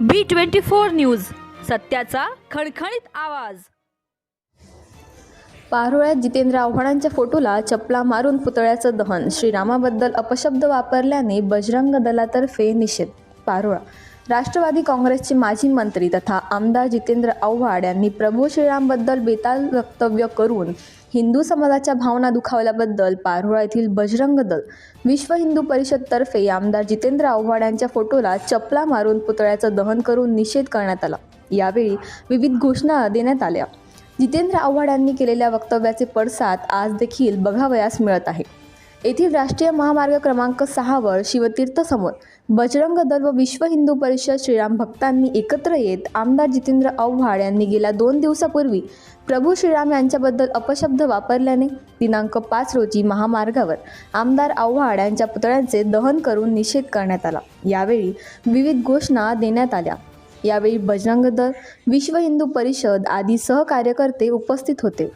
बी twenty four news सत्याचा खणखणीत आवाज. पारोळ्यात जितेंद्र आव्हाडांच्या फोटोला चपला मारून पुतळ्याचं दहन श्रीरामाबद्दल अपशब्द वापरल्याने बजरंग दलातर्फे निषेध पारोळा राष्ट्रवादी काँग्रेसचे माजी मंत्री तथा आमदार जितेंद्र आव्हाड यांनी प्रभू श्रीरामबद्दल बेताल वक्तव्य करून हिंदू समाजाच्या भावना दुखावल्याबद्दल पारोळा येथील बजरंग दल विश्व हिंदू परिषदतर्फे आमदार जितेंद्र आव्हाड यांच्या फोटोला चपला मारून पुतळ्याचं दहन करून निषेध करण्यात आला. यावेळी विविध घोषणा देण्यात आल्या. जितेंद्र आव्हाड यांनी केलेल्या वक्तव्याचे पडसाद आज देखील बघावयास मिळत आहे येथील राष्ट्रीय महामार्ग क्रमांक सहावर शिवतीर्थसमोर बजरंग दल व विश्व हिंदू परिषद श्रीराम भक्तांनी एकत्र येत आमदार जितेंद्र आव्हाड यांनी गेल्या दोन दिवसापूर्वी प्रभू श्रीराम यांच्याबद्दल अपशब्द वापरल्याने दिनांक पाच रोजी महामार्गावर आमदार आव्हाड यांच्या पुतळ्यांचे दहन करून निषेध करण्यात आला. यावेळी विविध घोषणा देण्यात आल्या. यावेळी बजरंग दल विश्व हिंदू परिषद आदी सहकार्यकर्ते उपस्थित होते.